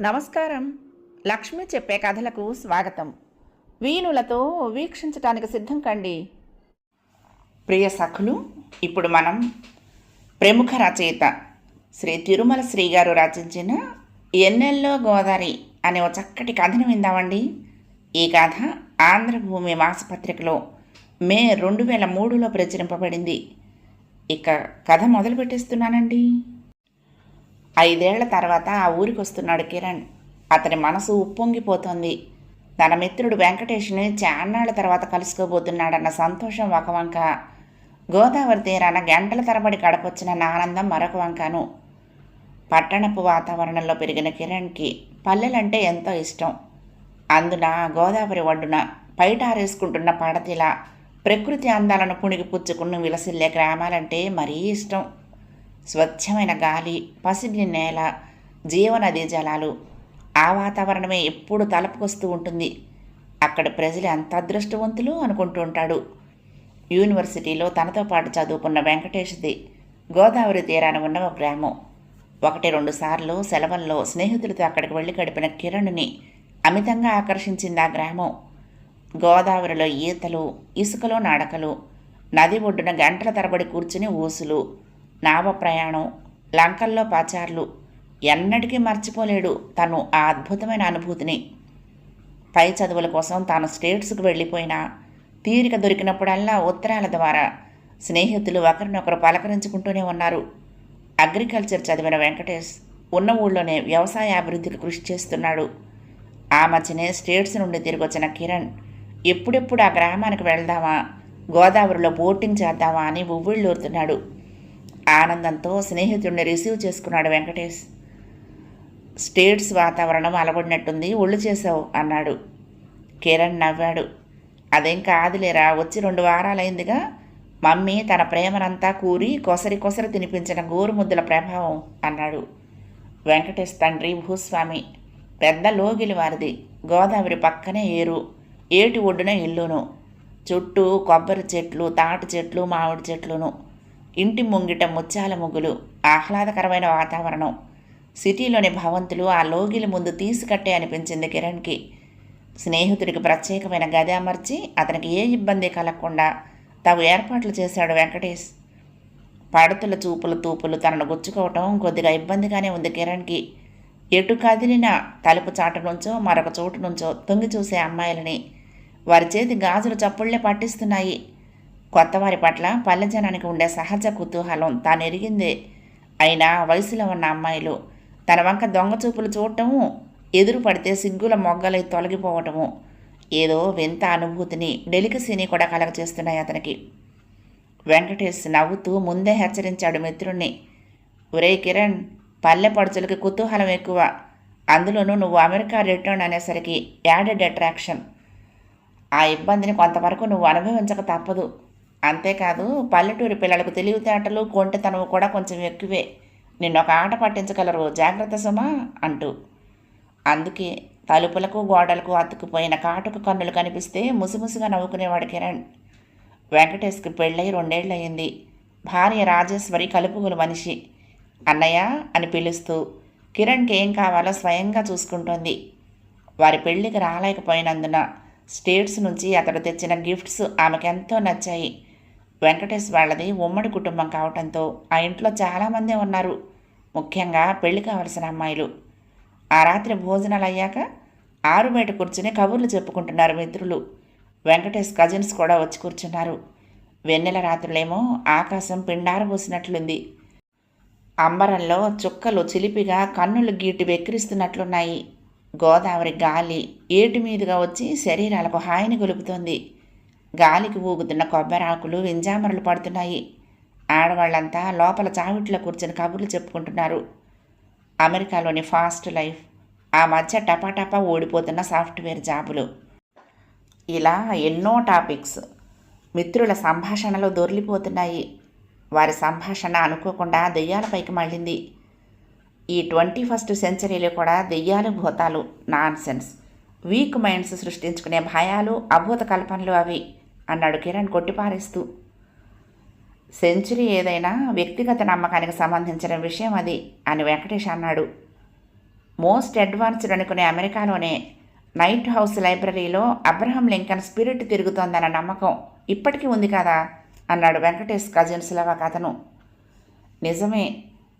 నమస్కారం. లక్ష్మి చెప్పే కథలకు స్వాగతం. వీణులతో వీక్షించటానికి సిద్ధం కండి. ప్రియ సఖులు ఇప్పుడు మనం ప్రముఖ రచయిత శ్రీ తిరుమల శ్రీగారు రచించిన ఎన్నెల్లో గోదావరి అనే ఒక చక్కటి కథను విందామండి. ఈ కథ ఆంధ్రభూమి మాసపత్రికలో మే రెండు వేల మూడులో ప్రచురింపబడింది. ఇక కథ మొదలు పెట్టేస్తున్నానండి ఐదేళ్ళ తర్వాత ఆ ఊరికి వస్తున్నాడు కిరణ్. అతని మనసు ఉప్పొంగిపోతోంది. తన మిత్రుడు వెంకటేష్ని చాన్నాళ్ళ తర్వాత కలుసుకోబోతున్నాడన్న సంతోషం ఒక వంక. గోదావరి తీరాన గంటల తరబడి గడపొచ్చిన ఆనందం మరొక వంకను. పట్టణపు వాతావరణంలో పెరిగిన కిరణ్కి పల్లెలంటే ఎంతో ఇష్టం. అందున గోదావరి ఒడ్డున పైటారేసుకుంటున్న పడతిలా ప్రకృతి అందాలను పుణిగి పుచ్చుకుని విలసిల్లే గ్రామాలంటే మరీ ఇష్టం. స్వచ్ఛమైన గాలి పసిడి నేల జీవనది జలాలు ఆ వాతావరణమే ఎప్పుడు తలపుకొస్తూ ఉంటుంది. అక్కడ ప్రజలు ఎంత అదృష్టవంతులు అనుకుంటూ ఉంటాడు. యూనివర్సిటీలో తనతో పాటు చదువుకున్న వెంకటేష్ది గోదావరి తీరాన ఉన్న ఒక గ్రామం. ఒకటి రెండు సార్లు సెలవుల్లో స్నేహితులతో అక్కడికి వెళ్ళి గడిపిన కిరణ్ని అమితంగా ఆకర్షించింది ఆ గ్రామం. గోదావరిలో ఈతలు ఇసుకలో నాడకలు నది ఒడ్డున గంటల తరబడి కూర్చుని ఊసులు నావ ప్రయాణం లంకల్లో పాచార్లు. ఎన్నటికీ మర్చిపోలేడు తను ఆ అద్భుతమైన అనుభూతిని. పై చదువుల కోసం తాను స్టేట్స్కు వెళ్ళిపోయినా తీరిక దొరికినప్పుడల్లా ఉత్తరాల ద్వారా స్నేహితులు ఒకరినొకరు పలకరించుకుంటూనే ఉన్నారు. అగ్రికల్చర్ చదివిన వెంకటేష్ ఉన్న ఊళ్ళోనే వ్యవసాయ అభివృద్ధికి కృషి చేస్తున్నాడు. ఆ మధ్యనే స్టేట్స్ నుండి తిరిగి వచ్చిన కిరణ్ ఎప్పుడెప్పుడు ఆ గ్రామానికి వెళ్దామా? గోదావరిలో బోటింగ్ చేద్దామా? అని ఉవ్విళ్ళూరుతున్నాడు. ఆనందంతో స్నేహితుడిని రిసీవ్ చేసుకున్నాడు వెంకటేష్. స్టేట్స్ వాతావరణం అలవడినట్టుంది ఒళ్ళు చేసావు అన్నాడు. కిరణ్ నవ్వాడు. అదేం కాదులేరా వచ్చి రెండు వారాలైందిగా మమ్మీ తన ప్రేమనంతా కూరి కొసరి కొసరి తినిపించిన గోరుముద్దుల ప్రభావం అన్నాడు వెంకటేష్ తండ్రి భూస్వామి. పెద్ద లోగిలి వారిది గోదావరి పక్కనే ఏరు ఏటి ఒడ్డున ఇల్లును. చుట్టూ కొబ్బరి చెట్లు తాటి చెట్లు మామిడి చెట్లును. ఇంటి ముంగిట ముత్యాల ముగ్గులు ఆహ్లాదకరమైన వాతావరణం. సిటీలోని భవంతులు ఆ లోగిలి ముందు తీసుకట్టే అనిపించింది కిరణ్కి. స్నేహితుడికి ప్రత్యేకమైన గది అమర్చి అతనికి ఏ ఇబ్బంది కలగకుండా తాము ఏర్పాట్లు చేశాడు వెంకటేష్. పడతుల చూపులు తూపులు తనను గుచ్చుకోవటం కొద్దిగా ఇబ్బందిగానే ఉంది కిరణ్కి. ఎటు కదిలిన తలుపు చాటు నుంచో మరొక చోటు నుంచో తొంగి చూసే అమ్మాయిలని. వారి చేతి గాజులు చప్పుళ్ళే పట్టిస్తున్నాయి. కొత్తవారి పట్ల పల్లె జనానికి ఉండే సహజ కుతూహలం తాను ఎరిగిందే అయినా వయసులో ఉన్న అమ్మాయిలు తన వంక దొంగ చూపులు చూడటము ఎదురు పడితే సిగ్గుల మొగ్గలై తొలగిపోవటము ఏదో వింత అనుభూతిని డెలికసీని కూడా కలగచేస్తున్నాయి అతనికి. వెంకటేష్ నవ్వుతూ ముందే హెచ్చరించాడు మిత్రుణ్ణి. ఒరే కిరణ్ పల్లె పడుచులకి కుతూహలం ఎక్కువ. అందులోనూ నువ్వు అమెరికా రిటర్న్ అనేసరికి యాడెడ్ అట్రాక్షన్. ఆ ఇబ్బందిని కొంతవరకు నువ్వు అనుభవించక తప్పదు. అంతేకాదు పల్లెటూరి పిల్లలకు తెలివితేటలు కొంటెతనం కూడా కొంచెం ఎక్కువే. నిన్న ఒక ఆట పట్టించగలరు జాగ్రత్త సుమా అంటూ. అందుకే తలుపులకు గోడలకు అతుక్కుపోయిన కాటుకు కన్నులు కనిపిస్తే ముసిముసిగా నవ్వుకునేవాడు కిరణ్ వెంకటేష్కి పెళ్ళై రెండేళ్ళయ్యింది భార్య రాజేశ్వరి కలుపుగులు మనిషి. అన్నయ్య అని పిలుస్తూ కిరణ్కి ఏం కావాలో స్వయంగా చూసుకుంటోంది. వారి పెళ్ళికి రాలేకపోయినందున స్టేట్స్ నుంచి అతడు తెచ్చిన గిఫ్ట్స్ ఆమెకెంతో నచ్చాయి. వెంకటేష్ వాళ్ళది ఉమ్మడి కుటుంబం కావటంతో ఆ ఇంట్లో చాలామందే ఉన్నారు. ముఖ్యంగా పెళ్ళి కావలసిన అమ్మాయిలు. ఆ రాత్రి భోజనాలు అయ్యాక ఆరు బయట కూర్చుని కబుర్లు చెప్పుకుంటున్నారు మిత్రులు. వెంకటేష్ కజిన్స్ కూడా వచ్చి కూర్చున్నారు. వెన్నెల రాత్రులేమో ఆకాశం పిండారబోసినట్లుంది అంబరంలో చుక్కలు చిలిపిగా కన్నులు గీటి వెక్కిరిస్తున్నట్లున్నాయి. గోదావరి గాలి ఏటి మీదుగా వచ్చి శరీరాలకు హాయిని గొలుపుతోంది. గాలికి ఊగుతున్న కొబ్బరాకులు వింజామరలు పడుతున్నాయి. ఆడవాళ్ళంతా లోపల చావిట్లో కూర్చొని కబుర్లు చెప్పుకుంటున్నారు. అమెరికాలోని ఫాస్ట్ లైఫ్ ఆ మధ్య టపాటపా ఓడిపోతున్న సాఫ్ట్వేర్ జాబులు. ఇలా ఎన్నో టాపిక్స్ మిత్రుల సంభాషణలో దొర్లిపోతున్నాయి వారి సంభాషణ అనుకోకుండా దెయ్యాలపైకి మళ్ళింది. ఈ ట్వంటీ ఫస్ట్ సెంచరీలో కూడా దెయ్యాలు భూతాలు నాన్ సెన్స్ వీక్ మైండ్స్ సృష్టించుకునే భయాలు అభూత కల్పనలు అవి. అన్నాడు కిరణ్ కొట్టిపారేస్తూ. సెంచరీ ఏదైనా వ్యక్తిగత నమ్మకానికి సంబంధించిన విషయం అది అని వెంకటేష్ అన్నాడు. మోస్ట్ అడ్వాన్స్డ్ అనుకునే అమెరికాలోనే నైట్ హౌస్ లైబ్రరీలో అబ్రహం లింకన్ స్పిరిట్ తిరుగుతోందన్న నమ్మకం ఇప్పటికీ ఉంది కదా అన్నాడు వెంకటేష్ కజిన్స్ల ఒక కథను. నిజమే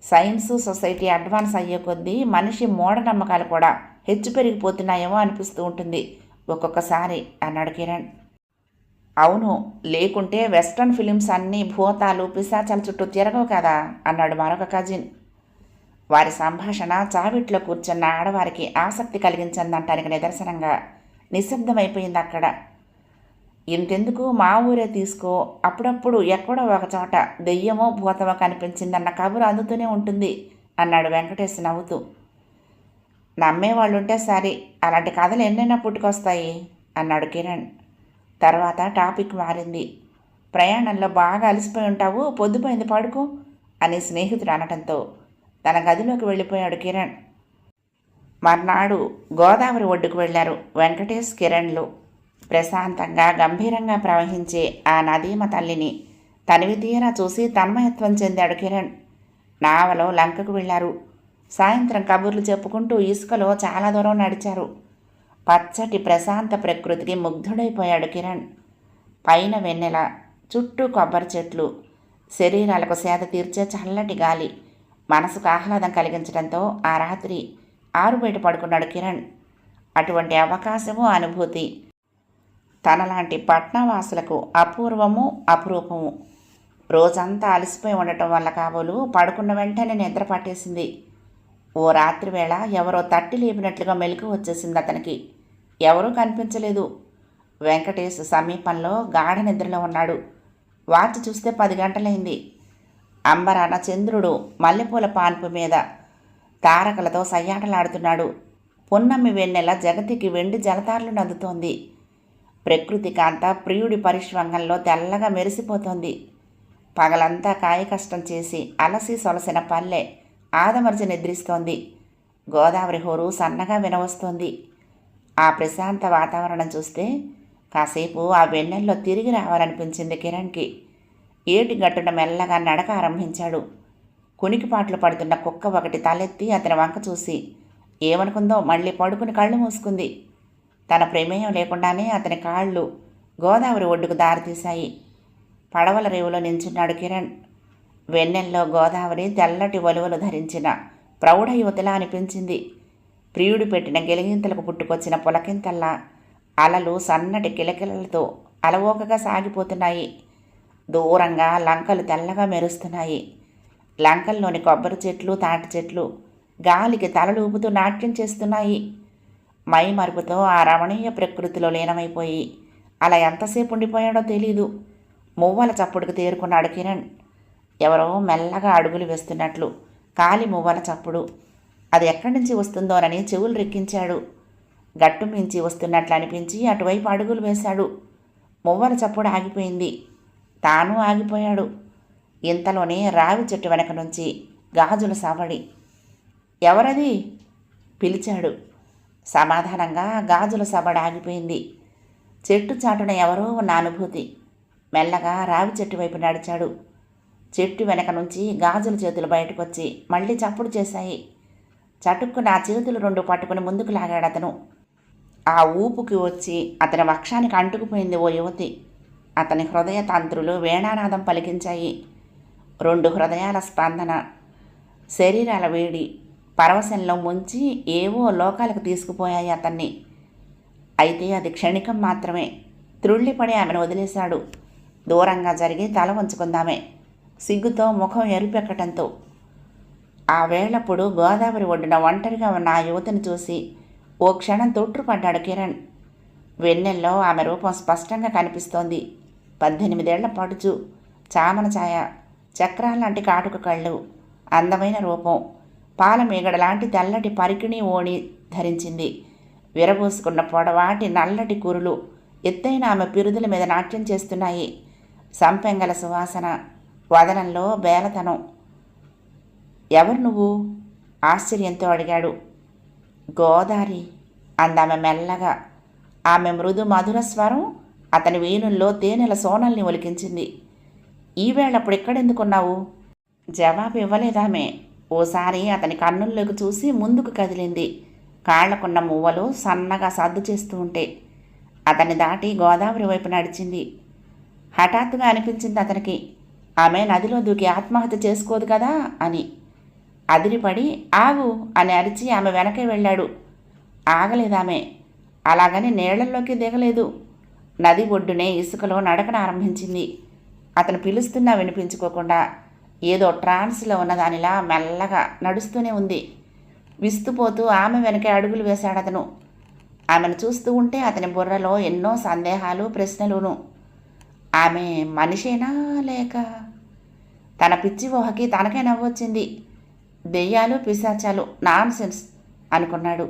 సైన్స్ సొసైటీ అడ్వాన్స్ అయ్యే కొద్దీ మనిషి మూఢనమ్మకాలు కూడా హెచ్చు పెరిగిపోతున్నాయేమో అనిపిస్తూ ఉంటుంది ఒక్కొక్కసారి అన్నాడు కిరణ్. అవును లేకుంటే వెస్ట్రన్ ఫిలిమ్స్ అన్నీ భూతాలు పిశాచాల చుట్టూ తిరగవు కదా అన్నాడు మరొక కజిన్. వారి సంభాషణ చావిట్లో కూర్చున్న ఆడవారికి ఆసక్తి కలిగించిందంటానికి నిదర్శనంగా నిశ్శబ్దమైపోయింది అక్కడ. ఇంతెందుకు మా ఊరే తీసుకో అప్పుడప్పుడు ఎక్కడో ఒక చోట దెయ్యమో భూతమో కనిపించిందన్న కబురు అందుతూనే ఉంటుంది అన్నాడు వెంకటేష్ నవ్వుతూ. నమ్మేవాళ్ళుంటే సరే అలాంటి కథలు ఎన్నైనా పుట్టుకొస్తాయి అన్నాడు కిరణ్. తర్వాత టాపిక్ మారింది. ప్రయాణంలో బాగా అలసిపోయి ఉంటావు పొద్దుపోయింది పడుకో అని స్నేహితుడు అనటంతో తన గదిలోకి వెళ్ళిపోయాడు కిరణ్. మర్నాడు గోదావరి ఒడ్డుకు వెళ్ళారు వెంకటేష్ కిరణ్లు. ప్రశాంతంగా గంభీరంగా ప్రవహించే ఆ నదీమ తల్లిని తనివి తీరా చూసి తన్మయత్వం చెందాడు కిరణ్. నావలో లంకకు వెళ్ళారు. సాయంత్రం కబుర్లు చెప్పుకుంటూ ఇసుకలో చాలా దూరం నడిచారు. పచ్చటి ప్రశాంత ప్రకృతికి ముగ్ధుడైపోయాడు కిరణ్. పైన వెన్నెల చుట్టూ కొబ్బరి చెట్లు శరీరాలకు సేద తీర్చే చల్లటి గాలి మనసుకు ఆహ్లాదం కలిగించడంతో ఆ రాత్రి ఆరుబయట పడుకున్నాడు కిరణ్. అటువంటి అవకాశము అనుభూతి. తనలాంటి పట్నవాసులకు అపూర్వము అపురూపము. రోజంతా అలసిపోయి ఉండటం వల్ల కాబోలు పడుకున్న వెంటనే నిద్ర పట్టేసింది. ఓ రాత్రి వేళ ఎవరో తట్టి లేపినట్లుగా మెలకు వచ్చేసింది అతనికి. ఎవరూ కనిపించలేదు. వెంకటేష్ సమీపంలో గాఢ నిద్రలో ఉన్నాడు. వాచ్ చూస్తే పది గంటలైంది. అంబరాన చంద్రుడు మల్లెపూల పాన్పు మీద తారకలతో సయ్యాటలాడుతున్నాడు. పున్నమి వెన్నెల జగతికి వెండి జలతారులు నదుతోంది. ప్రకృతి కాంత ప్రియుడి పరిశ్వంగంలో తెల్లగా మెరిసిపోతోంది. పగలంతా కాయకష్టం చేసి అలసి సొలసిన పల్లె ఆదమర్జ నిద్రిస్తోంది. గోదావరి హోరు సన్నగా వినవస్తోంది. ఆ ప్రశాంత వాతావరణం చూస్తే కాసేపు ఆ వెన్నెల్లో తిరిగి రావాలనిపించింది కిరణ్కి. ఏటి గట్టున మెల్లగా నడక ఆరంభించాడు. కునికిపాట్లు పడుతున్న కుక్క ఒకటి తలెత్తి అతని వంక చూసి ఏమనుకుందో మళ్ళీ పడుకుని కళ్ళు మూసుకుంది. తన ప్రమేయం లేకుండానే అతని కాళ్ళు గోదావరి ఒడ్డుకు దారితీశాయి. పడవల రేవులో నించున్నాడు కిరణ్. వెన్నెల్లో గోదావరి తెల్లటి వలువలు ధరించిన ప్రౌఢ యువతిలా అనిపించింది. ప్రియుడు పెట్టిన గెలిగింతలకు పుట్టుకొచ్చిన పులకింతల్లా అలలు సన్నటి కిలకిలలతో అలవోకగా సాగిపోతున్నాయి. దూరంగా లంకలు తెల్లగా మెరుస్తున్నాయి. లంకల్లోని కొబ్బరి చెట్లు తాటి చెట్లు గాలికి తలలూపుతూ నాట్యం చేస్తున్నాయి. మై మరుపుతో ఆ రమణీయ ప్రకృతిలో లీనమైపోయి అలా ఎంతసేపు ఉండిపోయాడో తెలీదు. మువ్వల చప్పుడుకు తేరుకున్నాడు కిరణ్. ఎవరో మెల్లగా అడుగులు వేస్తున్నట్లు కాలి మువ్వల చప్పుడు. అది ఎక్కడి నుంచి వస్తుందోనని చెవులు రెక్కించాడు. గట్టు మించి వస్తున్నట్లు అనిపించి అటువైపు అడుగులు వేశాడు. మువ్వల చప్పుడు ఆగిపోయింది. తాను ఆగిపోయాడు. ఇంతలోనే రావి చెట్టు వెనక నుంచి గాజుల సవడి. ఎవరది? పిలిచాడు. సమాధానంగా గాజుల సవడి ఆగిపోయింది. చెట్టు చాటున ఎవరో ఉన్న అనుభూతి. మెల్లగా రావి చెట్టు వైపు నడిచాడు. చెట్టు వెనక నుంచి గాజుల చేతులు బయటకొచ్చి మళ్ళీ చప్పుడు చేశాయి. చటుక్కున ఆ చేతులు రెండు పట్టుకుని ముందుకు లాగాడు అతను. ఆ ఊపుకి వచ్చి అతని వక్షానికి అంటుకుపోయింది ఓ యువతి. అతని హృదయ తంత్రులు వేణానాదం పలికించాయి. రెండు హృదయాల స్పందన శరీరాల వేడి పరవశంలో ముంచి ఏవో లోకాలకు తీసుకుపోయాయి అతన్ని. అయితే అది క్షణికం మాత్రమే. త్రుళ్ళిపడి ఆమెను వదిలేశాడు. దూరంగా జరిగి తల వంచుకుందామే. సిగ్గుతో ముఖం ఎరుపెక్కటంతో. ఆ వేళప్పుడు గోదావరి ఒడ్డున ఒంటరిగా ఉన్న ఆ యువతిని చూసి ఓ క్షణం తొట్టుపడ్డాడు కిరణ్. వెన్నెల్లో ఆమె రూపం స్పష్టంగా కనిపిస్తోంది. పద్దెనిమిదేళ్ళ పడుచు చామన ఛాయ చక్రాలాంటి కాటుక కళ్ళు అందమైన రూపం పాల మీగడ లాంటి తెల్లటి పరికిణి ఓణి ధరించింది. విరబోసుకున్న పొడవాటి నల్లటి కురులు ఎత్తైన ఆమె పిరుదుల మీద నాట్యం చేస్తున్నాయి. సంపెంగల సువాసన వదనంలో బేలతనం. ఎవరు నువ్వు? ఆశ్చర్యంతో అడిగాడు. గోదారి అందామె మెల్లగా. ఆమె మృదు మధుర స్వరం అతని వేణుల్లో తేనెల సోనల్ని ఒలికించింది. ఈవేళప్పుడు ఎక్కడెందుకున్నావు? జవాబు ఇవ్వలేదామె. ఓసారి అతని కన్నుల్లోకి చూసి ముందుకు కదిలింది. కాళ్ళకున్న మువ్వలు సన్నగా సర్దు చేస్తూ ఉంటే అతన్ని దాటి గోదావరి వైపు నడిచింది. హఠాత్తుగా అనిపించింది అతనికి. ఆమె నదిలో దూకి ఆత్మహత్య చేసుకోదు కదా అని అదిరిపడి ఆగు అని అరిచి ఆమె వెనకే వెళ్ళాడు. ఆగలేదామె అలాగని నీళ్ళలోకి దిగలేదు. నది ఒడ్డునే ఇసుకలో నడకన ఆరంభించింది. అతను పిలుస్తున్నా వినిపించుకోకుండా ఏదో ట్రాన్స్లో ఉన్నదానిలా మెల్లగా నడుస్తూనే ఉంది. విస్తుపోతూ ఆమె వెనకే అడుగులు వేశాడతను అతను. ఆమెను చూస్తూ ఉంటే అతని బుర్రలో ఎన్నో సందేహాలు ప్రశ్నలును. ఆమె మనిషేనా లేక? తన పిచ్చి ఊహకి తనకే నవ్వొచ్చింది. దెయ్యాలు పిశాచాలు నాన్ సెన్స్ అనుకున్నాడు.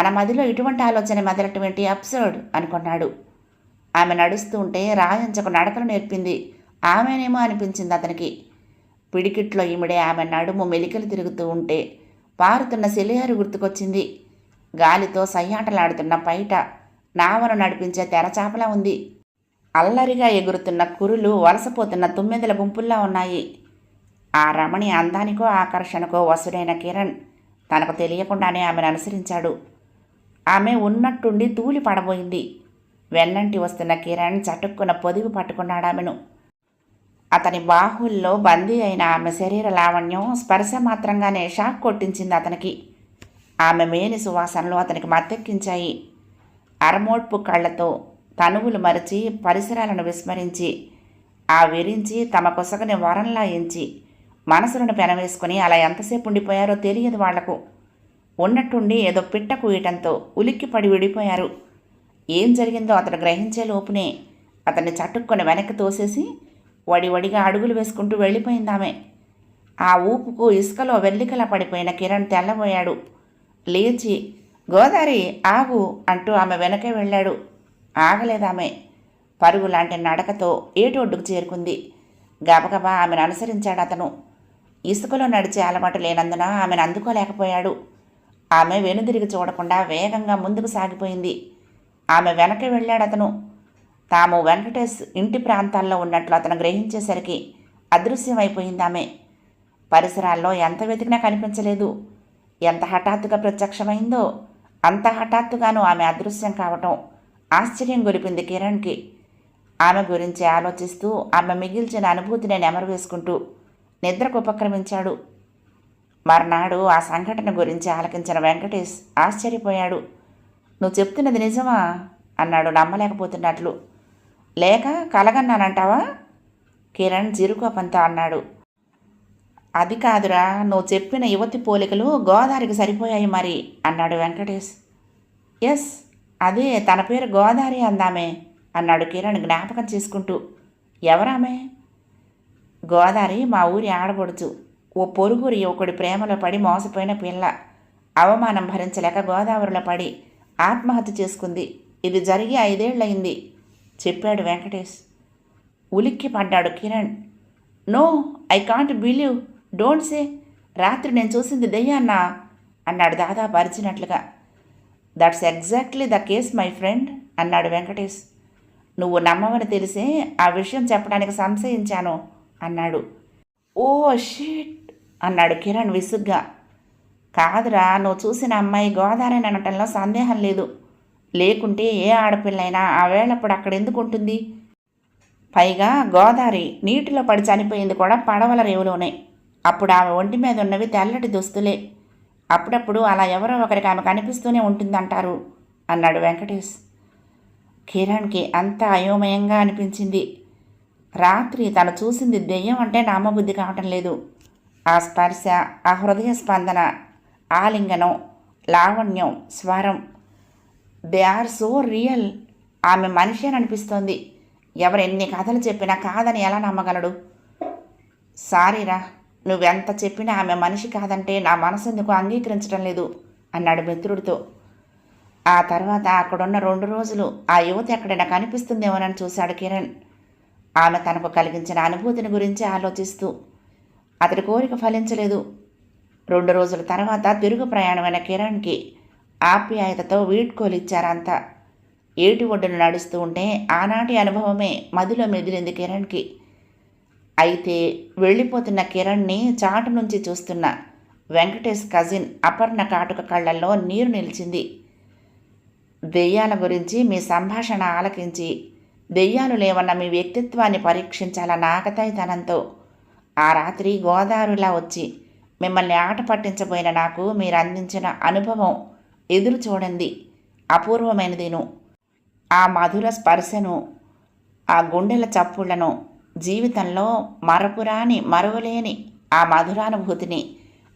తన మదిలో ఇటువంటి ఆలోచన మొదలటువంటి అప్సర్డ్ అనుకున్నాడు. ఆమె నడుస్తూ ఉంటే రాయించకు నడకలు నేర్పింది. ఆమెనేమో అనిపించింది అతనికి. పిడికిట్లో ఈమెడే ఆమె నడుము మెలికలు తిరుగుతూ ఉంటే పారుతున్న సెలియారు గుర్తుకొచ్చింది. గాలితో సయ్యాటలాడుతున్న పైట నావను నడిపించే తెరచాపలా ఉంది. అల్లరిగా ఎగురుతున్న కురులు వలసపోతున్న తుమ్మెదల గుంపుల్లా ఉన్నాయి. ఆ రమణి అందానికో ఆకర్షణకో వసుడైన కిరణ్ తనకు తెలియకుండానే ఆమెను అనుసరించాడు. ఆమె ఉన్నట్టుండి తూలి పడబోయింది. వెన్నంటి వస్తున్న కిరణ్ చటుక్కున పొదివి పట్టుకున్నాడు ఆమెను. అతని బాహుల్లో బందీ అయిన ఆమె శరీర లావణ్యం స్పర్శ మాత్రంగానే షాక్ కొట్టించింది అతనికి. ఆమె మేని సువాసనలు అతనికి మత్తెక్కించాయి. అరమోడ్పు కళ్ళతో తనువులు మరిచి పరిసరాలను విస్మరించి ఆ విరించి తమ కొసగని వరంలా ఎంచి మనసులను పెనవేసుకుని అలా ఎంతసేపు ఉండిపోయారో తెలియదు వాళ్ళకు. ఉన్నట్టుండి ఏదో పిట్ట కూయటంతో ఉలిక్కిపడి విడిపోయారు. ఏం జరిగిందో అతను గ్రహించే లోపునే అతన్ని చట్టుకొని వెనక్కి తోసేసి వడి వడిగా అడుగులు వేసుకుంటూ వెళ్ళిపోయిందామె. ఆ ఊపుకు ఇసుకలో వెల్లికలా పడిపోయిన కిరణ్ తెల్లబోయాడు. లేచి గోదారి ఆగు అంటూ ఆమె వెనకే వెళ్ళాడు. ఆగలేదామె. పరుగు లాంటి నడకతో ఏటొడ్డుకు చేరుకుంది. గబగబా ఆమెను అనుసరించాడు అతను. ఇసుకలో నడిచే అలవాటు లేనందున ఆమెను అందుకోలేకపోయాడు. ఆమె వెనుదిరిగి చూడకుండా వేగంగా ముందుకు సాగిపోయింది. ఆమె వెనక్కి వెళ్ళాడు అతను. తాము వెంకటేష్ ఇంటి ప్రాంతాల్లో ఉన్నట్లు అతను గ్రహించేసరికి అదృశ్యమైపోయింది ఆమె. పరిసరాల్లో ఎంత వెతికినా కనిపించలేదు. ఎంత హఠాత్తుగా ప్రత్యక్షమైందో అంత హఠాత్తుగాను ఆమె అదృశ్యం కావటం ఆశ్చర్యం గొలిపింది కిరణ్కి. ఆమె గురించి ఆలోచిస్తూ ఆమె మిగిల్చిన అనుభూతిని నెమరు వేసుకుంటూ నిద్రకు ఉపక్రమించాడు. మర్నాడు ఆ సంఘటన గురించి ఆలకించిన వెంకటేష్ ఆశ్చర్యపోయాడు. నువ్వు చెప్తున్నది నిజమా? అన్నాడు నమ్మలేకపోతున్నట్లు. లేక కలగన్నానంటావా? కిరణ్ చిరుకోపంతో అన్నాడు. అది కాదురా నువ్వు చెప్పిన యువతి పోలికలు గోదావరికి సరిపోయాయి మరి అన్నాడు వెంకటేష్. ఎస్ అదే తన పేరు గోదావరి అందామే అన్నాడు కిరణ్ జ్ఞాపకం చేసుకుంటూ. ఎవరామే? గోదావరి మా ఊరి ఆడబడుచు ఓ పొరుగురి యువకుడి ప్రేమలో పడి మోసపోయిన పిల్ల. అవమానం భరించలేక గోదావరిలో పడి ఆత్మహత్య చేసుకుంది. ఇది జరిగి ఐదేళ్ళయింది చెప్పాడు వెంకటేష్. ఉలిక్కి పడ్డాడు Kiran. No I can't believe don't say. రాత్రి నేను చూసింది దెయ్యాన్నా అన్నాడు దాదాపు అరిచినట్లుగా. That's exactly the case my friend అన్నాడు వెంకటేష్. నువ్వు నమ్మవని తెలిసే ఆ విషయం చెప్పడానికి సంశయించాను అన్నాడు. ఓ షీట్ అన్నాడు కిరణ్ విసుగ్గా. కాదురా నువ్వు చూసిన అమ్మాయి గోదావరి అనటంలో సందేహం లేదు. లేకుంటే ఏ ఆడపిల్లైనా ఆ వేళప్పుడు అక్కడ ఎందుకు ఉంటుంది? పైగా గోదావరి నీటిలో పడి చనిపోయింది కూడా పడవల రేవులోనే. అప్పుడు ఆమె ఒంటి మీద ఉన్నవి తెల్లటి దుస్తులే. అప్పుడప్పుడు అలా ఎవరో ఒకరికి ఆమె కనిపిస్తూనే ఉంటుందంటారు అన్నాడు వెంకటేష్. కిరణ్కి అంత అయోమయంగా అనిపించింది. రాత్రి తను చూసింది దెయ్యం అంటే నామబుద్ధి కావటం లేదు. ఆ స్పర్శ ఆ హృదయ స్పందన ఆలింగనం లావణ్యం స్వరం దే ఆర్ సో రియల్. ఆమె మనిషి అని అనిపిస్తోంది. ఎవరు ఎన్ని కథలు చెప్పినా కాదని ఎలా నమ్మగలడు? సారీరా నువ్వెంత చెప్పినా ఆమె మనిషి కాదంటే నా మనసు ఎందుకు అంగీకరించడం లేదు అన్నాడు మిత్రుడితో. ఆ తర్వాత అక్కడున్న రెండు రోజులు ఆ యువతి ఎక్కడైనా కనిపిస్తుందేమోనని చూశాడు కిరణ్. ఆమె తనకు కలిగించిన అనుభూతిని గురించి ఆలోచిస్తూ అతడి కోరిక ఫలించలేదు. రెండు రోజుల తర్వాత తిరుగు ప్రయాణమైన కిరణ్కి ఆప్యాయతతో వీడ్కోలిచ్చారంతా ఏటి ఒడ్డును నడుస్తూ ఉంటే ఆనాటి అనుభవమే మదిలో మెదిలింది కిరణ్కి. అయితే వెళ్ళిపోతున్న కిరణ్ని చాటు నుంచి చూస్తున్న వెంకటేష్ కజిన్ అపర్ణ కాటుక కళ్ళల్లో నీరు నిలిచింది. దెయ్యాల గురించి మీ సంభాషణ ఆలకించి దెయ్యాలు లేవన్న మీ వ్యక్తిత్వాన్ని పరీక్షించాలన్న ఆకతాయితనంతో ఆ రాత్రి గోదావరిలా వచ్చి మిమ్మల్ని ఆట పట్టించబోయిన నాకు మీరు అందించిన అనుభవం ఎదురు చూడండి. అపూర్వమైనదిను. ఆ మధుర స్పర్శను ఆ గుండెల చప్పుళ్ళను జీవితంలో మరపురాని మరువలేని ఆ మధురానుభూతిని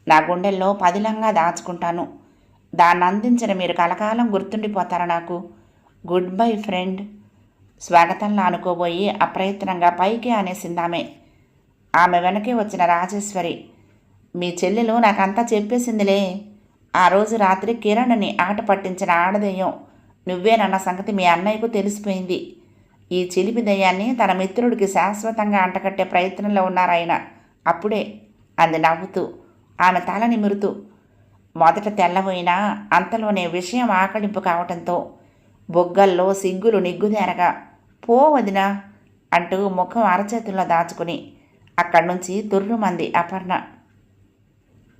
నా గుండెల్లో పదిలంగా దాచుకుంటాను. దాన్ని అందించిన మీరు కలకాలం గుర్తుండిపోతారు నాకు? Goodbye friend. స్వాగతంలా అనుకోబోయి అప్రయత్నంగా పైకి అనేసిందామె. ఆమె వెనకే వచ్చిన రాజేశ్వరి మీ చెల్లెలు నాకంతా చెప్పేసిందిలే. ఆ రోజు రాత్రి కిరణ్ని ఆట పట్టించిన ఆడదేయం నువ్వేనన్న సంగతి మీ అన్నయ్యకు తెలిసిపోయింది. ఈ చిలిపి దయ్యాన్ని తన మిత్రుడికి శాశ్వతంగా అంటకట్టే ప్రయత్నంలో ఉన్నారాయన అప్పుడే అంది నవ్వుతూ ఆమె తల నిమురుతూ మొదట తెల్లబోయినా అంతలోనే విషయం ఆకలింపు కావటంతో బొగ్గల్లో సిగ్గులు నిగ్గుదేరగా పో వదినా అంటూ ముఖం అరచేతుల్లో దాచుకుని అక్కడి నుంచి తుర్రుమంది అపర్ణ.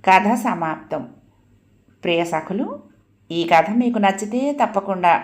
కథ సమాప్తం. ప్రియ సఖులు ఈ కథ మీకు నచ్చితే తప్పకుండా